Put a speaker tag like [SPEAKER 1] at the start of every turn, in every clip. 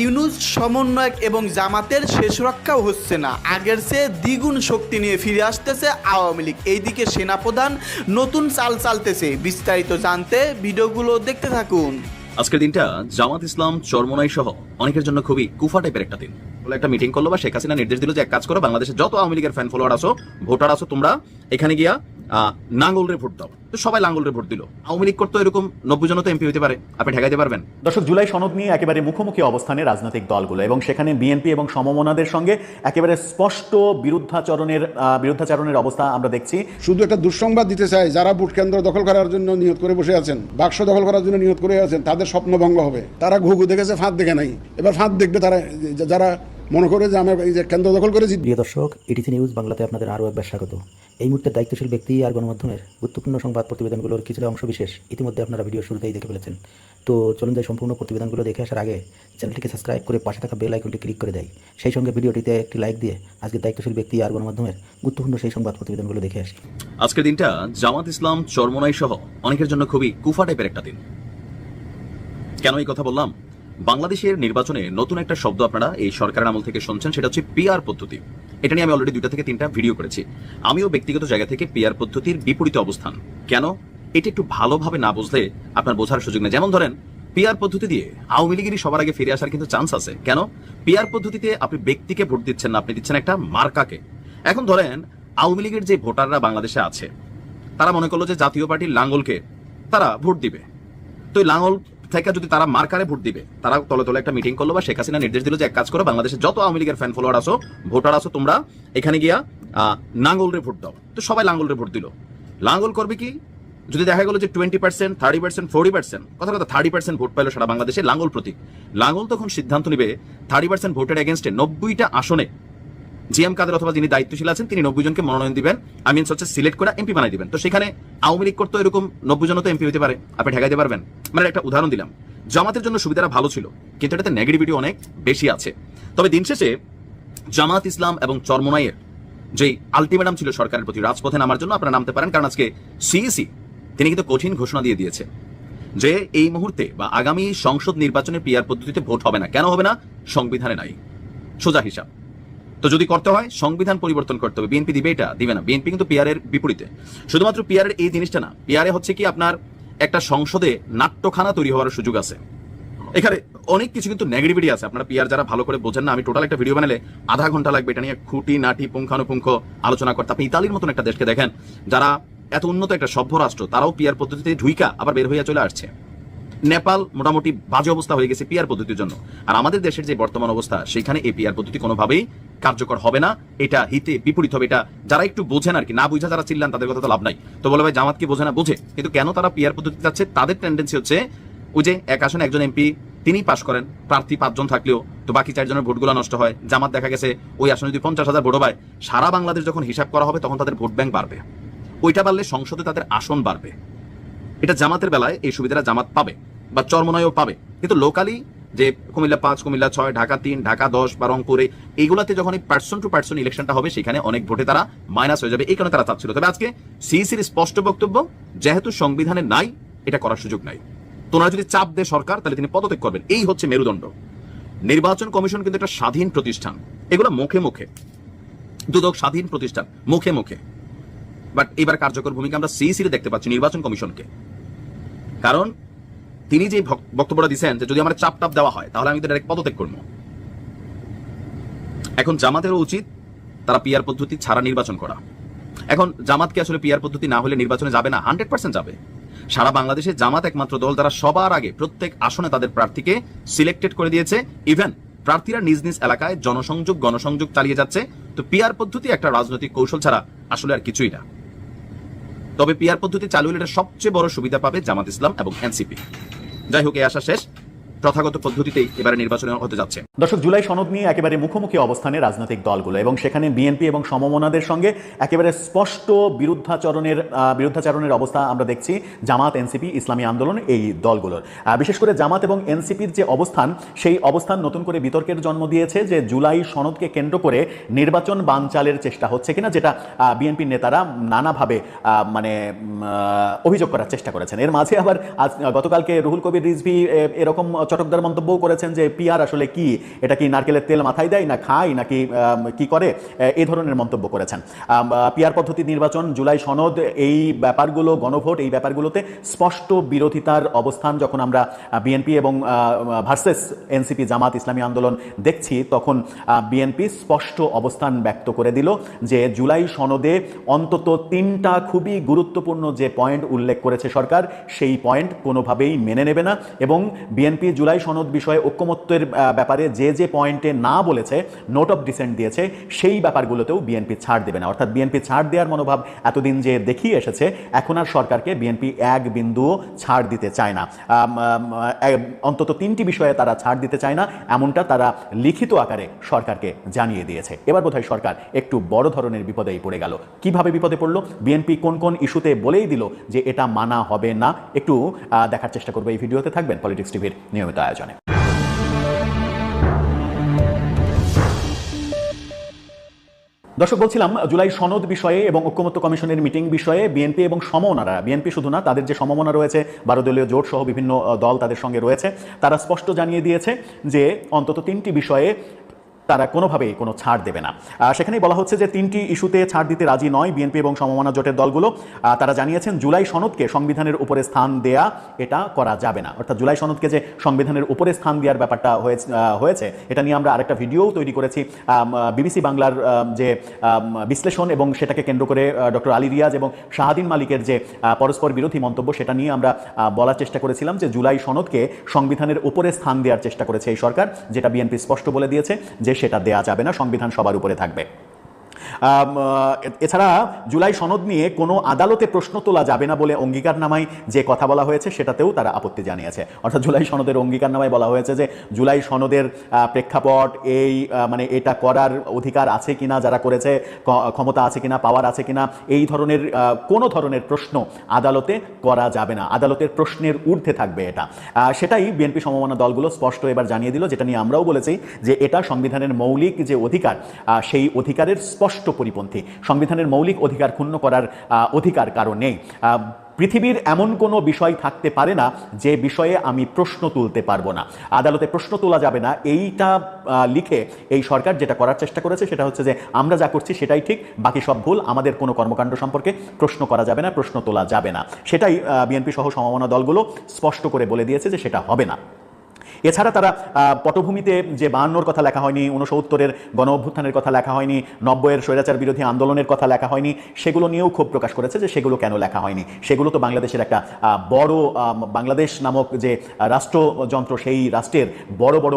[SPEAKER 1] ইউনুস সমন্বয়ক এবং জামাতের শেষ রক্ষাও হচ্ছে না। আগের চেয়ে দ্বিগুণ শক্তি নিয়ে ফিরে আসতেছে আওয়ামী লীগ। এইদিকে সেনাপ্রধান নতুন চাল চালতেছে। বিস্তারিত জানতে ভিডিওগুলো দেখতে থাকুন।
[SPEAKER 2] আজকের দিনটা জামাত ইসলাম, চরমনাই সহ অনেকের জন্য খুবই কুফা টাইপের একটা দিন। বলে একটা মিটিং করল বা শেখ হাসিনা নির্দেশ দিল যে এক কাজ করো, বাংলাদেশে যত আওয়ামী লীগের ফ্যান ফলোয়ার আসো ভোটার আসো তোমরা, এখানে গিয়া আহ, লাঙ্গলরে ভোট দাও। তো সবাই লাঙ্গলরে ভোট দিল। আওয়ামী লীগ করতো এরকম নব্বই জন তো এমপি হতে পারে। আপনি ঠেকাইতে পারবেন।
[SPEAKER 3] দর্শক জুলাই সনদ নিয়ে একেবারে মুখোমুখি অবস্থানে রাজনৈতিক দলগুলো এবং সেখানে বিএনপি এবং সমমনাদের সঙ্গে একেবারে স্পষ্ট বিরুদ্ধাচরণের বিরুদ্ধাচরণের অবস্থা আমরা দেখছি।
[SPEAKER 4] শুধু একটা দুঃসংবাদ দিতে চাই যারা ভোট কেন্দ্র দখল করার জন্য নিয়ত করে বসে আছেন বাক্স দখল করার জন্য নিয়ত করে আছেন তাদের স্বপ্ন ভঙ্গ হবে। তারা ঘুঘু দেখেছে ফাঁদ দেখে নাই। এবার ফাঁদ দেখবে তারা যারা মনে করে যে আমরা এই যে কেন্দ্র দখল করেছি।
[SPEAKER 5] প্রিয় দর্শক ইটিসি নিউজ বাংলাতে আপনাদের আরও একবার স্বাগত। এই মুহূর্তে দায়িত্বশীল ব্যক্তি আর গণমাধ্যমের গুরুত্বপূর্ণ সংবাদ প্রতিবেদনগুলোর কিছুটা অংশ বিশেষ ইতিমধ্যে আপনারা ভিডিও শুরুতেই দেখে ফেলেছেন। তো চলুন যাই সম্পূর্ণ প্রতিবেদনগুলো দেখে আসার আগে চ্যানেলটিকে সাবস্ক্রাইব করে পাশে থাকা বেল আইকনটি ক্লিক করে দেয়। সেই সঙ্গে ভিডিওটিতে একটি লাইক দিয়ে আজকে দায়িত্বশীল ব্যক্তি আর গণমাধ্যমের গুরুত্বপূর্ণ সেই সংবাদ প্রতিবেদনগুলো দেখে আসি।
[SPEAKER 2] আজকের দিনটা জামাত ইসলাম চরমনাই সহ অনেকের জন্য খুবই কুফা টাইপের একটা দিন। কেন এই কথা বললাম? বাংলাদেশের নির্বাচনে নতুন একটা শব্দ আপনারা এই সরকারের আমল থেকে শুনছেন, সেটা হচ্ছে পিআর পদ্ধতি। এটা নিয়ে আমি অলরেডি দুইটা থেকে তিনটা ভিডিও করেছি। আমিও ব্যক্তিগত জায়গা থেকে পিআর পদ্ধতির বিপরীত অবস্থান। কেন? এটা একটু ভালোভাবে না বুঝলে আপনার বোঝার সুযোগ নেই। যেমন ধরেন পিআর পদ্ধতি দিয়ে আওয়ামী লীগেরই সবার আগে ফিরে আসার কিন্তু চান্স আছে। কেন? পিআর পদ্ধতিতে আপনি ব্যক্তিকে ভোট দিচ্ছেন না, আপনি দিচ্ছেন একটা মার্কাকে। এখন ধরেন, আওয়ামী লীগের যে ভোটাররা বাংলাদেশে আছে, তারা মনে করল যে জাতীয় পার্টির লাঙ্গলকে তারা ভোট দিবে। তো লাঙ্গল থেকে যদি তারা মার্কারে ভোট দিবে তারা তলে তলে একটা মিটিং করল বা শেখ হাসিনা নির্দেশ দিল যে এক কাজ করো বাংলাদেশের যত আওয়ামী লীগের ফ্যান ফলোয়ার আসো ভোটার আসো তোমরা এখানে গিয়া আহ, লাঙ্গলরে ভোট দাও। তো সবাই লাঙ্গলরে ভোট দিল। লাঙ্গল করবে কি? যদি দেখা গেলো যে twenty percent thirty percent forty percent কথা কথা থার্টি পার্সেন্ট ভোট পাইলো সারা বাংলাদেশে লাঙ্গল প্রতীক। লাঙ্গল তখন সিদ্ধান্ত নিবে থার্টি পার্সেন্ট ভোটের এগেনস্টে নব্বইটা আসনে জিএম কাদের অথবা যিনি দায়িত্বশীল আছেন, তিনি নব্বই জনকে মনোনয়ন দিবেন। আমি হচ্ছে সিলেক্ট করে এমপি বানাই দিবেন। তো সেখানে আওয়ামী লীগ করতো এরকম নব্বই জন তো এমপি হতে পারে। আপনি ঠেকাইতে পারবেন। মানে একটা উদাহরণ দিলাম। জামাতের জন্য সুবিধাটা ভালো ছিল, কিন্তু এটাতে নেগেটিভিটি অনেক বেশি আছে। তবে দিন শেষে জামাত ইসলাম এবং চরমনাইয়ের যে আলটিমেটাম ছিল সরকারের প্রতি, রাজপথে নামার জন্য আপনারা নামতে পারেন, কারণ আজকে সিইসি তিনি কিন্তু কঠিন ঘোষণা দিয়ে দিয়েছে যে এই মুহূর্তে বা আগামী সংসদ নির্বাচনের পিআর পদ্ধতিতে ভোট হবে না। কেন হবে না? সংবিধানে নাই। সোজা হিসাব। তো যদি করতে হয়, সংবিধান পরিবর্তন করতে হবে। বিএনপি দিবে এটা, দিবে না। বিএনপি কিন্তু পিআর এর বিপরীতে। শুধুমাত্র পিআর এর এই জিনিসটা না পিআরে হচ্ছে কি আপনার একটা সংসদে নাট্যখানা তৈরি হওয়ার সুযোগ আছে। এখানে অনেক কিছু কিন্তু নেগেটিভিটি আছে। আপনারা পিআর যারা ভালো করে বোঝেন না, আমি টোটাল একটা ভিডিও বানালে আধা ঘণ্টা লাগবে এটা নিয়ে খুঁটি, নাটি, পুঙ্খানুপুঙ্খ আলোচনা করতে। আপনি ইতালির মতন একটা দেশকে দেখেন, যারা এত উন্নত একটা সভ্য রাষ্ট্র, তারাও পিআর পদ্ধতিতে ঢুইকা আবার বের হইয়া চলে আসছে। নেপাল মোটামুটি বাজে অবস্থা হয়ে গেছে পিআর পদ্ধতির জন্য। আর আমাদের দেশের যে বর্তমান অবস্থা, সেখানে এই পিআর পদ্ধতি কোনোভাবেই কার্যকর হবে না। এটা হিতে বিপরীত হবে। এটা যারা একটু বোঝেন আর কি, না বুঝা যারা চিল্লান, তাদের কথা তো লাভ নাই। তো বলে ভাই, জামাতকে বোঝে না, বোঝে। কিন্তু কেন তারা পিআর পদ্ধতি যাচ্ছে? তাদের টেন্ডেন্সি হচ্ছে, ওই যে এক আসনে একজন এমপি তিনি পাশ করেন। প্রার্থী পাঁচজন থাকলেও, তো বাকি চারজনের ভোটগুলো নষ্ট হয়। জামাত দেখা গেছে, ওই আসনে যদি পঞ্চাশ হাজার ভোট হয় সারা বাংলাদেশ যখন হিসাব করা হবে, তখন তাদের ভোট ব্যাংক বাড়বে। ওইটা বাড়লে সংসদে তাদের আসন বাড়বে। এটা জামাতের বেলায় এই সুবিধাটা জামাত পাবে বা চরমনায়ও পাবে। কিন্তু লোকালি যে কুমিল্লা পাঁচ, কুমিল্লা ছয়, ঢাকা তিন, ঢাকা দশ বা রংপুরে এইগুলাতে যখন এই পার্সন টু পার্সন ইলেকশনটা হবে, সেখানে অনেক ভোটে তারা মাইনাস হয়ে যাবে। এই কারণে তারা চাচ্ছিল। তবে আজকে সিইসির স্পষ্ট বক্তব্য, যেহেতু সংবিধানে নাই, এটা করার সুযোগ নাই। তোমরা যদি চাপ দেয় সরকার, তাহলে তিনি পদত্যাগ করবেন। এই হচ্ছে মেরুদণ্ড। নির্বাচন কমিশন কিন্তু একটা স্বাধীন প্রতিষ্ঠান। এগুলো মুখে মুখে। দুদক স্বাধীন প্রতিষ্ঠান, মুখে মুখে। বাট এবার কার্যকর ভূমিকা আমরা সিইসিতে দেখতে পাচ্ছি, নির্বাচন কমিশনকে। কারণ তিনি যে বক্তব্যটা দিচ্ছেন যে যদি আমার চাপ টাপ দেওয়া হয়, তাহলে আমি তো ডাইরেক্ট পদত্যাগ করব। এখন জামাতেরও উচিত তারা পিআর পদ্ধতি ছাড়া নির্বাচন করা। এখন জামাতকে আসলে পিআর পদ্ধতি না হলে নির্বাচনে যাবে না? হান্ড্রেড পার্সেন্ট যাবে। সারা বাংলাদেশে জামাত একমাত্র দল তারা সবার আগে প্রত্যেক আসনে তাদের প্রার্থীকে সিলেক্টেড করে দিয়েছে। ইভেন প্রার্থীরা নিজ নিজ এলাকায় জনসংযোগ, গণসংযোগ চালিয়ে যাচ্ছে। তো পিআর পদ্ধতি একটা রাজনৈতিক কৌশল ছাড়া আসলে আর কিছুই না। তবে পিআর পদ্ধতি চালু হলে এটা সবচেয়ে বড় সুবিধা পাবে জামাত ইসলাম এবং এনসিপি যাই হোক, এই আসা শেষ। প্রথাগত পদ্ধতিতেই এবারে নির্বাচনে হতে যাচ্ছে।
[SPEAKER 3] দর্শক, জুলাই সনদ নিয়ে একেবারে মুখোমুখি অবস্থানে রাজনৈতিক দলগুলো এবং সেখানে বিএনপি এবং সমমনাদের সঙ্গে একেবারে স্পষ্ট বিরুদ্ধাচরণের বিরুদ্ধাচরণের অবস্থা আমরা দেখছি জামাত, এনসিপি, ইসলামী আন্দোলন এই দলগুলোর। বিশেষ করে জামাত এবং এনসিপির যে অবস্থান, সেই অবস্থান নতুন করে বিতর্কের জন্ম দিয়েছে যে জুলাই সনদকে কেন্দ্র করে নির্বাচন বানচালের চেষ্টা হচ্ছে কিনা, যেটা বিএনপির নেতারা নানাভাবে মানে অভিযোগ করার চেষ্টা করেছেন। এর মাঝে আবার গতকালকে রুহুল কবির রিজভি এরকম চটকদার মন্তব্যও করেছেন যে পিয়ার আসলে কি? এটা কি নারকেলের তেল মাথায় দেয় না খায়, নাকি কি করে? এই ধরনের মন্তব্য করেছেন। পিয়ার পদ্ধতি নির্বাচন, জুলাই সনদ, এই ব্যাপারগুলো, গণভোট, এই ব্যাপারগুলোতে স্পষ্ট বিরোধিতার অবস্থান যখন আমরা বিএনপি এবং ভার্সেস এনসিপি জামাত ইসলামী আন্দোলন দেখছি, তখন বিএনপি স্পষ্ট অবস্থান ব্যক্ত করে দিল যে জুলাই সনদে অন্তত তিনটা খুবই গুরুত্বপূর্ণ যে পয়েন্ট উল্লেখ করেছে সরকার, সেই পয়েন্ট কোনোভাবেই মেনে নেবে না এবং বিএনপি জুলাই সনদ বিষয়ে ঐক্যমত্যের ব্যাপারে যে যে পয়েন্টে না বলেছে নোট অফ ডিসেন্ট দিয়েছে, সেই ব্যাপারগুলোতেও বিএনপি ছাড় দেবে না। অর্থাৎ বিএনপি ছাড় দেওয়ার মনোভাব এতদিন যে দেখিয়ে এসেছে, এখন আর সরকারকে বিএনপি এক বিন্দুও ছাড় দিতে চায় না। অন্তত তিনটি বিষয়ে তারা ছাড় দিতে চায় না, এমনটা তারা লিখিত আকারে সরকারকে জানিয়ে দিয়েছে। এবার বোধহয় সরকার একটু বড় ধরনের বিপদেই পড়ে গেল। কীভাবে বিপদে পড়ল? বিএনপি কোন কোন ইস্যুতে বলেই দিল যে এটা মানা হবে না? একটু দেখার চেষ্টা করব এই ভিডিওতে। থাকবেন পলিটিক্স টিভির নিয়মিত আয়োজনে। দর্শক, বলছিলাম, জুলাই সনদ বিষয়ে এবং ঐক্যমত্য কমিশনের মিটিং বিষয়ে বিএনপি এবং সমমনারা, বিএনপি শুধু না, তাদের যে সমমনা রয়েছে বারো দলীয় জোট সহ বিভিন্ন দল তাদের সঙ্গে রয়েছে, তারা স্পষ্ট জানিয়ে দিয়েছে যে অন্তত তিনটি বিষয়ে তারা কোনোভাবেই কোনো ছাড় দেবে না। সেখানেই বলা হচ্ছে যে তিনটি ইস্যুতে ছাড় দিতে রাজি নয় বিএনপি এবং সমমনা জোটের দলগুলো। তারা জানিয়েছেন জুলাই সনদকে সংবিধানের উপরে স্থান দেয়া এটা করা যাবে না। অর্থাৎ জুলাই সনদকে যে সংবিধানের উপরে স্থান দেওয়ার ব্যাপারটা হয়েছে এটা নিয়ে আমরা আরেকটা ভিডিও তৈরি করেছি। বিবিসি বাংলার যে বিশ্লেষণ এবং সেটাকে কেন্দ্র করে ডক্টর আলী রিয়াজ এবং শাহাদিন মালিকের যে পরস্পর বিরোধী মন্তব্য সেটা নিয়ে আমরা বলার চেষ্টা করেছিলাম যে জুলাই সনদকে সংবিধানের উপরে স্থান দেওয়ার চেষ্টা করেছে এই সরকার, যেটা বিএনপি স্পষ্ট বলে দিয়েছে। যে সেটা দেয়া যাবে না সংবিধান সবার উপরে থাকবে। এছাড়া জুলাই সনদ নিয়ে কোনো আদালতে প্রশ্ন তোলা যাবে না বলে অঙ্গীকারনামায় যে কথা বলা হয়েছে সেটাতেও তারা আপত্তি জানিয়েছে। অর্থাৎ জুলাই সনদের অঙ্গীকারনামায় বলা হয়েছে যে জুলাই সনদের প্রেক্ষাপট এই মানে এটা করার অধিকার আছে কিনা, যারা করেছে ক্ষমতা আছে কিনা, পাওয়ার আছে কিনা, এই ধরনের কোনো ধরনের প্রশ্ন আদালতে করা যাবে না। আদালতের প্রশ্নের ঊর্ধ্বে থাকবে এটা। সেটাই বিএনপি সমমনা দলগুলো স্পষ্ট এবার জানিয়ে দিল, যেটা নিয়ে আমরাও বলেছি যে এটা সংবিধানের মৌলিক যে অধিকার সেই অধিকারের স্পষ্ট পরিপন্থী। সংবিধানের মৌলিক অধিকার ক্ষুণ্ণ করার অধিকার কারণ নেই। পৃথিবীর এমন কোনো বিষয় থাকতে পারে না যে বিষয়ে আমি প্রশ্ন তুলতে পারব না। আদালতে প্রশ্ন তোলা যাবে না। এইটা লিখে এই সরকার যেটা করার চেষ্টা করেছে সেটা হচ্ছে যে, আমরা যা করছি সেটাই ঠিক, বাকি সব ভুল আমাদের কোনো কর্মকাণ্ড সম্পর্কে প্রশ্ন করা যাবে না, প্রশ্ন তোলা যাবে না। সেটাই বিএনপি সহ সমমনা দলগুলো স্পষ্ট করে বলে দিয়েছে যে সেটা হবে না। এছাড়া তারা পটভূমিতে যে বাহান্নর কথা লেখা হয়নি উনসত্তরের গণ অভ্যুত্থানের কথা লেখা হয়নি নব্বইয়ের স্বৈরাচার বিরোধী আন্দোলনের কথা লেখা হয়নি সেগুলো নিয়েও ক্ষোভ প্রকাশ করেছে যে সেগুলো কেন লেখা হয়নি। সেগুলো তো বাংলাদেশের একটা বড় বাংলাদেশ নামক যে রাষ্ট্রযন্ত্র সেই রাষ্ট্রের বড় বড়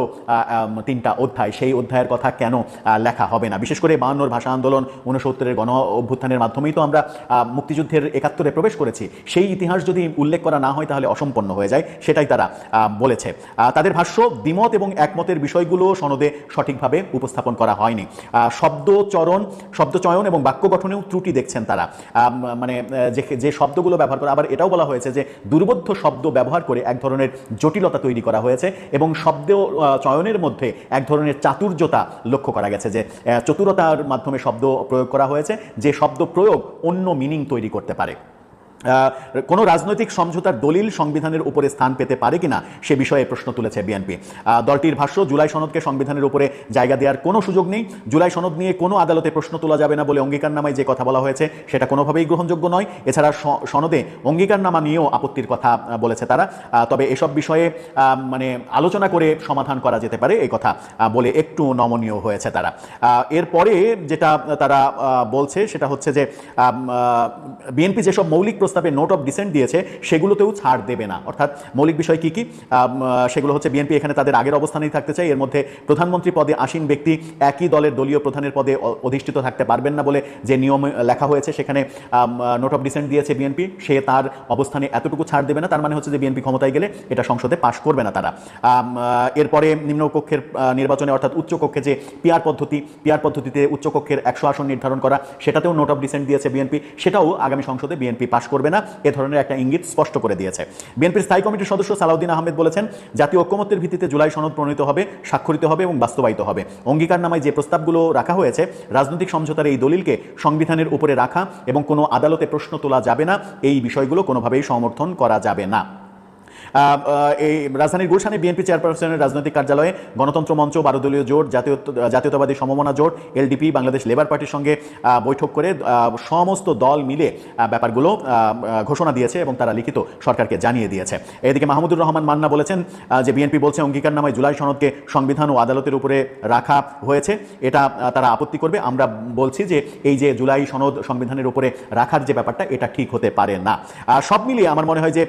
[SPEAKER 3] তিনটা অধ্যায় সেই অধ্যায়ের কথা কেন লেখা হবে না? বিশেষ করে বাহান্নর ভাষা আন্দোলন উনসত্তরের গণ অভ্যুত্থানের মাধ্যমেই তো আমরা মুক্তিযুদ্ধের একাত্তরে প্রবেশ করেছি। সেই ইতিহাস যদি উল্লেখ করা না হয় তাহলে অসম্পন্ন হয়ে যায় সেটাই তারা বলেছে। আহ, তাদের ভাষ্য, দ্বিমত এবং একমতের বিষয়গুলো সনদে সঠিকভাবে উপস্থাপন করা হয়নি। শব্দচরণ, শব্দচয়ন এবং বাক্য গঠনেও ত্রুটি দেখছেন তারা। মানে যে যে শব্দগুলো ব্যবহার করে, আবার এটাও বলা হয়েছে যে দুর্বোধ্য শব্দ ব্যবহার করে এক ধরনের জটিলতা তৈরি করা হয়েছে এবং শব্দ চয়নের মধ্যে এক ধরনের চাতুর্যতা লক্ষ্য করা গেছে যে চতুরতার মাধ্যমে শব্দ প্রয়োগ করা হয়েছে, যে শব্দ প্রয়োগ অন্য মিনিং তৈরি করতে পারে। কোনো রাজনৈতিক সমঝোতার দলিল সংবিধানের উপরে স্থান পেতে পারে কিনা সে বিষয়ে প্রশ্ন তুলেছে বিএনপি দলটির ভাষ্য, জুলাই সনদকে সংবিধানের উপরে জায়গা দেওয়ার কোনো সুযোগ নেই। জুলাই সনদ নিয়ে কোনো আদালতে প্রশ্ন তোলা যাবে না বলে অঙ্গীকারনামায় যে কথা বলা হয়েছে, সেটা কোনোভাবেই গ্রহণযোগ্য নয়। এছাড়া সনদে অঙ্গীকারনামা নিয়েও আপত্তির কথা বলেছে তারা। তবে এসব বিষয়ে মানে আলোচনা করে সমাধান করা যেতে পারে এই কথা বলে একটু নমনীয় হয়েছে তারা। এরপরে যেটা তারা বলছে সেটা হচ্ছে যে বিএনপি যেসব মৌলিক প্রস্তাবে নোট অফ ডিসেন্ট দিয়েছে, সেগুলোতেও ছাড় দেবে না। অর্থাৎ মৌলিক বিষয় কি কি? সেগুলো হচ্ছে বিএনপি এখানে তাদের আগের অবস্থানেই থাকতে চাই এর মধ্যে প্রধানমন্ত্রী পদে আসীন ব্যক্তি একই দলের দলীয় প্রধানের পদে অধিষ্ঠিত থাকতে পারবেন না বলে যে নিয়ম লেখা হয়েছে, সেখানে নোট অফ ডিসেন্ট দিয়েছে বিএনপি। সে তার অবস্থানে এতটুকু ছাড় দেবে না, তার মানে হচ্ছে যে বিএনপি ক্ষমতায় গেলে এটা সংসদে পাশ করবে না তারা। এরপরে নিম্নকক্ষের নির্বাচনে অর্থাৎ উচ্চকক্ষে যে পিয়ার পদ্ধতি পিয়ার পদ্ধতিতে উচ্চকক্ষের একশো আসন নির্ধারণ করা, সেটাতেও নোট অফ ডিসেন্ট দিয়েছে বিএনপি। সেটাও আগামী সংসদে বিএনপি পাশ করবে না, এ ধরনের একটা ইঙ্গিত স্পষ্ট করে দিয়েছে। বিএনপির স্থায়ী কমিটির সদস্য সালাউদ্দিন আহমেদ বলেছেন, জাতীয় ঐক্যমত্যের ভিত্তিতে জুলাই সনদ প্রণীত হবে, স্বাক্ষরিত হবে এবং বাস্তবায়িত হবে। অঙ্গীকারনামায় যে প্রস্তাবগুলো রাখা হয়েছে, রাজনৈতিক সমঝোতার এই দলিলকে সংবিধানের উপরে রাখা এবং কোনো আদালতে প্রশ্ন তোলা যাবে না, এই বিষয়গুলো কোনোভাবেই সমর্থন করা যাবে না। এই রাজধানীর গুলশানে বিএনপি চেয়ারপারসনের রাজনৈতিক কার্যালয়ে গণতন্ত্র মঞ্চ, বারোদলীয় জোট, জাতীয়, জাতীয়তাবাদী সমমনা জোট, এলডিপি, বাংলাদেশ লেবার পার্টির সঙ্গে বৈঠক করে সমস্ত দল মিলে ব্যাপারগুলো ঘোষণা দিয়েছে এবং তারা লিখিত সরকারকে জানিয়ে দিয়েছে। এদিকে মাহমুদুর রহমান মান্না বলেছেন যে বিএনপি বলছে অঙ্গীকারনামায় জুলাই সনদকে সংবিধান ও আদালতের উপরে রাখা হয়েছে, এটা তারা আপত্তি করবে। আমরা বলছি যে এই যে জুলাই সনদ সংবিধানের উপরে রাখার যে ব্যাপারটা, এটা ঠিক হতে পারে না। সব মিলিয়ে আমার মনে হয় যে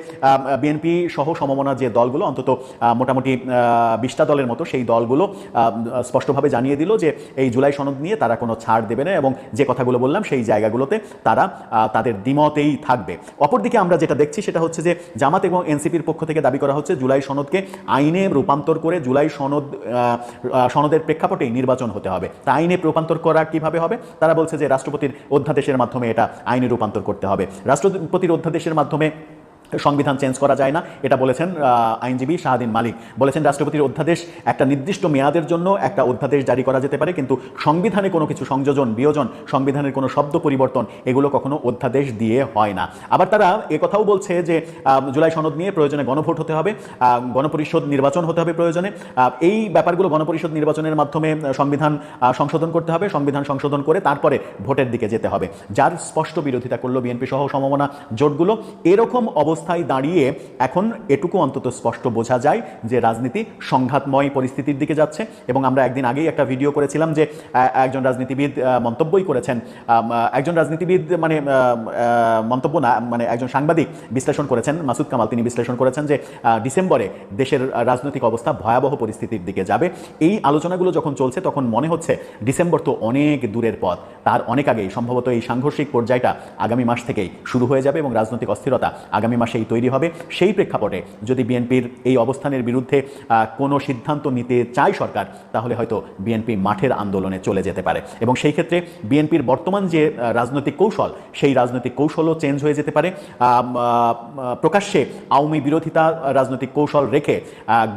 [SPEAKER 3] বিএনপি সহ সমমনা যে দলগুলো, অন্তত মোটামুটি বিশটা দলের মতো সেই দলগুলো স্পষ্টভাবে জানিয়ে দিল যে এই জুলাই সনদ নিয়ে তারা কোনো ছাড় দেবে না এবং যে কথাগুলো বললাম সেই জায়গাগুলোতে তারা তাদের দ্বিমতেই থাকবে। অপরদিকে আমরা যেটা দেখছি সেটা হচ্ছে যে জামাত এবং এনসিপির পক্ষ থেকে দাবি করা হচ্ছে জুলাই সনদকে আইনে রূপান্তর করে জুলাই সনদ সনদের প্রেক্ষাপটেই নির্বাচন হতে হবে। তা আইনে রূপান্তর করা কীভাবে হবে? তারা বলছে যে রাষ্ট্রপতির অধ্যাদেশের মাধ্যমে এটা আইনে রূপান্তর করতে হবে। রাষ্ট্রপতির অধ্যাদেশের মাধ্যমে সংবিধান চেঞ্জ করা যায় না। এটা বলেছেন আইনজীবী শাহাদিন মালিক। বলেছেন, রাষ্ট্রপতির অধ্যাদেশ একটা নির্দিষ্ট মেয়াদের জন্য একটা অধ্যাদেশ জারি করা যেতে পারে, কিন্তু সংবিধানে কোনো কিছু সংযোজন, বিয়োজন, সংবিধানের কোনো শব্দ পরিবর্তন, এগুলো কখনো অধ্যাদেশ দিয়ে হয় না। আবার তারা কথাও বলছে যে জুলাই সনদ নিয়ে প্রয়োজনে গণভোট হতে হবে গণপরিষদ নির্বাচন হতে হবে প্রয়োজনে। এই ব্যাপারগুলো গণপরিষদ নির্বাচনের মাধ্যমে সংবিধান সংশোধন করতে হবে, সংবিধান সংশোধন করে তারপরে ভোটের দিকে যেতে হবে। যার স্পষ্ট বিরোধিতা করল বিএনপি সহ সমমনা জোটগুলো, এরকম অবস্থায় দাঁড়িয়ে এখন এটুকু অন্তত স্পষ্ট বোঝা যায় যে রাজনীতি সংঘাতময় পরিস্থিতির দিকে যাচ্ছে। এবং আমরা একদিন আগেই একটা ভিডিও করেছিলাম যে একজন রাজনীতিবিদ মন্তব্যই করেছেন। একজন রাজনীতিবিদ মানে মন্তব্য না মানে একজন সাংবাদিক বিশ্লেষণ করেছেন, মাসুদ কামাল তিনি বিশ্লেষণ করেছেন যে ডিসেম্বরে দেশের রাজনৈতিক অবস্থা ভয়াবহ পরিস্থিতির দিকে যাবে। এই আলোচনাগুলো যখন চলছে, তখন মনে হচ্ছে ডিসেম্বর তো অনেক দূরের পথ। তার অনেক আগেই, সম্ভবত এই সাংঘর্ষিক পর্যায়টা আগামী মাস থেকেই শুরু হয়ে যাবে এবং রাজনৈতিক অস্থিরতা আগামী মাসেই তৈরি হবে। সেই প্রেক্ষাপটে যদি বিএনপির এই অবস্থানের বিরুদ্ধে কোনো সিদ্ধান্ত নিতে চায় সরকার, তাহলে হয়তো বিএনপি মাঠের আন্দোলনে চলে যেতে পারে। এবং সেই ক্ষেত্রে বিএনপির বর্তমান যে রাজনৈতিক কৌশল, সেই রাজনৈতিক কৌশলও চেঞ্জ হয়ে যেতে পারে। প্রকাশ্যে আওয়ামী বিরোধিতা রাজনৈতিক কৌশল রেখে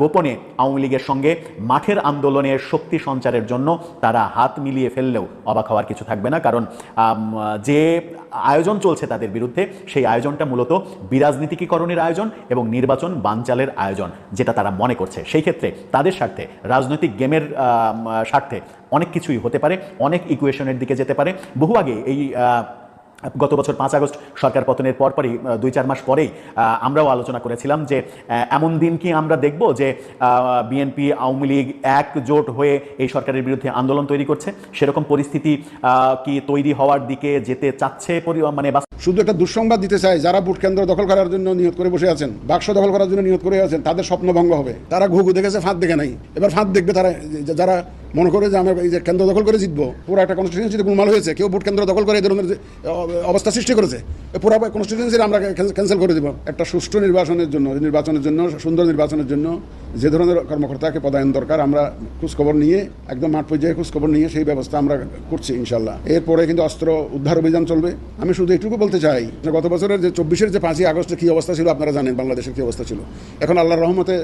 [SPEAKER 3] গোপনে আওয়ামী লীগের সঙ্গে মাঠের আন্দোলনের শক্তি সঞ্চারের জন্য তারা হাত মিলিয়ে ফেললেও অবাক হওয়ার কিছু থাকবে না। কারণ যে আয়োজন চলছে তাদের বিরুদ্ধে। সেই আয়োজনটা মূলত বিরাজনীতিকীকরণের আয়োজন এবং নির্বাচন বানচালের আয়োজন, যেটা তারা মনে করছে। সেই ক্ষেত্রে তাদের স্বার্থে, রাজনৈতিক গেমের স্বার্থে অনেক কিছুই হতে পারে, অনেক ইকুয়েশনের দিকে যেতে পারে। বহু আগে এই গত বছর পাঁচ আগস্ট সরকার পতনের পরপরই দুই চার মাস পরেই আমরাও আলোচনা করেছিলাম যে এমন দিন কি আমরা দেখব যে বিএনপি, আওয়ামী লীগ একজোট হয়ে এই সরকারের বিরুদ্ধে আন্দোলন তৈরি করছে? সেরকম পরিস্থিতি কি তৈরি হওয়ার দিকে যেতে চাচ্ছে মানে
[SPEAKER 4] শুধু একটা দুঃসংবাদ দিতে চাই, যারা ভোট কেন্দ্র দখল করার জন্য নিয়োগ করে বসে আছেন, বাক্স দখল করার জন্য নিয়োগ করে আছেন, তাদের স্বপ্ন ভঙ্গ হবে। তারা ঘুঘু দেখেছে, ফাঁদ দেখে নাই। এবার ফাঁদ দেখবে তারা যারা মনে করে যে আমরা এই যে কেন্দ্র দখল করে জিতবো, পুরো একটা কনস্টিটিউন্সিতে গুলমাল হয়েছে, কেউ ভোট কেন্দ্র দখল করে অ- অবস্থা সৃষ্টি করেছে। পুরো কনস্টিটিউন্সি আমরা ক্যান্সেল করে দিব। একটা সুষ্ঠু নির্বাচনের জন্য নির্বাচনের জন্য, সুন্দর নির্বাচনের জন্য যে ধরনের কর্মকর্তাকে পদায়ন দরকার, আমরা খোঁজখবর নিয়ে, একদম মাঠ পর্যায়ে খোঁজখবর নিয়ে সেই ব্যবস্থা আমরা করছি ইনশাল্লাহ এরপরে কিন্তু অস্ত্র উদ্ধার অভিযান চলবে। আমি শুধু এটুকু বলতে চাই গত বছরের যে চব্বিশের যে পাঁচই আগস্টে কী অবস্থা ছিল, আপনারা জানেন বাংলাদেশের কী অবস্থা ছিল। এখন আল্লাহর রহমতে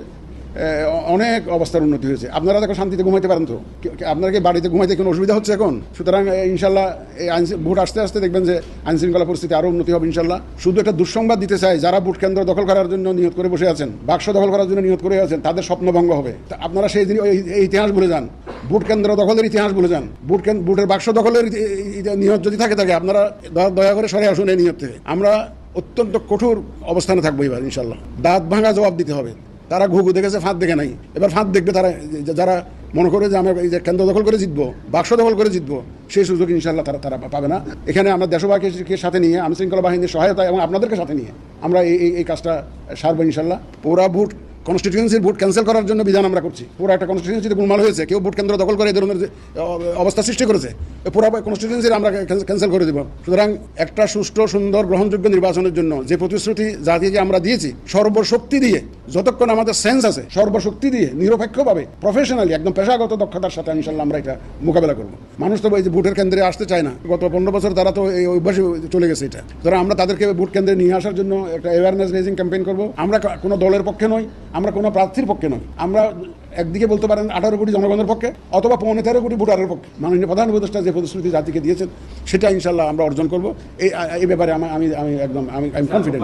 [SPEAKER 4] অনেক অবস্থার উন্নতি হয়েছে। আপনারা দেখো শান্তিতে ঘুমাইতে পারেন তো। কি- কি- বাড়িতে ঘুমাইতে কোনো অসুবিধা হচ্ছে এখন? সুতরাং ইনশাল্লাহ, এই আইন ভোট আসতে আসতে দেখবেন যে আইন শৃঙ্খলা পরিস্থিতি আরও উন্নতি হবে ইনশাল্লাহ। শুধু একটা দুঃসংবাদ দিতে চাই, যারা ভোট কেন্দ্র দখল করার জন্য নিয়োগ করে বসে আছেন, বাক্স দখল করার জন্য নিয়োগ করে আছেন, তাদের স্বপ্ন ভঙ্গ হবে। আপনারা সেই দিন এই ইতিহাস ভুলে যান। ভোট কেন্দ্র দখলের ইতিহাস ভুলে যান। ভোট ভোটের বাক্স দখলের ইতি- যদি থাকে থাকে আপনারা দয়া- করে সরে আসুন এই নিয়ত থেকে। আমরা অত্যন্ত কঠোর অবস্থানে থাকব এবার ইনশাল্লাহ। দাঁত ভাঙা জবাব দিতে হবে। তারা ঘুঘু দেখেছে, ফাঁদ দেখে নাই। এবার ফাঁদ দেখবে তারা, যারা মনে করে যে আমরা এই যে কেন্দ্র দখল করে জিতবো, বাক্স দখল করে জিতবো, সেই সুযোগ ইনশাল্লাহ তারা তারা পাবে না। এখানে আমরা দেশবাসীকে সাথে নিয়ে আইন শৃঙ্খলা বাহিনীর সহায়তা এবং আপনাদেরকে সাথে নিয়ে আমরা এই, এই- কাজটা সারবো ইনশাল্লাহ পুরা ভোট কনস্টিটিউন্সির ভোট ক্যান্সেল করার জন্য বিধান আমরা করছি। পুরো একটা কনস্টিটিউন্সিতে গুলমাল হয়েছে, কেউ ভোট কেন্দ্র দখল করে এই ধরনের অবস্থা সৃষ্টি করেছে পুরো কনস্টিটিউন্সির আমরা ক্যান্সেল করে দেব। সুতরাং একটা সুষ্ঠু, সুন্দর, গ্রহণযোগ্য নির্বাচনের জন্য যে প্রতিশ্রুতি জাতিকে আমরা দিয়েছি, সর্বশক্তি দিয়ে যতক্ষণ আমাদের সেন্স আছে, সর্বশক্তি দিয়ে, নিরপেক্ষভাবে প্রফেশনালি একদম পেশাগত দক্ষতার সাথে ইনশাল্লাহ আমরা এটা মোকাবেলা করব। মানুষ তো ওই যে ভোটের কেন্দ্রে আসতে চায় না, গত পনেরো বছর তারা তো এই অভ্যাসে চলে গেছে এটা। ধরো আমরা তাদেরকে ভোট কেন্দ্রে নিয়ে আসার জন্য একটা অ্যাওয়ারনেস রেজিং ক্যাম্পেইন করব। আমরা কোনো দলের পক্ষে নই, আমরা কোনো প্রার্থীর পক্ষে নই। আমরা একদিকে বলতে পারেন আঠারো কোটি জনগণের পক্ষে, অথবা পৌনে তেরো কোটি ভোটারের পক্ষে। মাননীয় প্রধান উপদেষ্টা যে প্রতিশ্রুতি জাতিকে দিয়েছেন, সেটা ইনশাল্লাহ আমরা অর্জন করব। এই ব্যাপারে আমি আমি একদম আমি আমি কনফিডেন্ট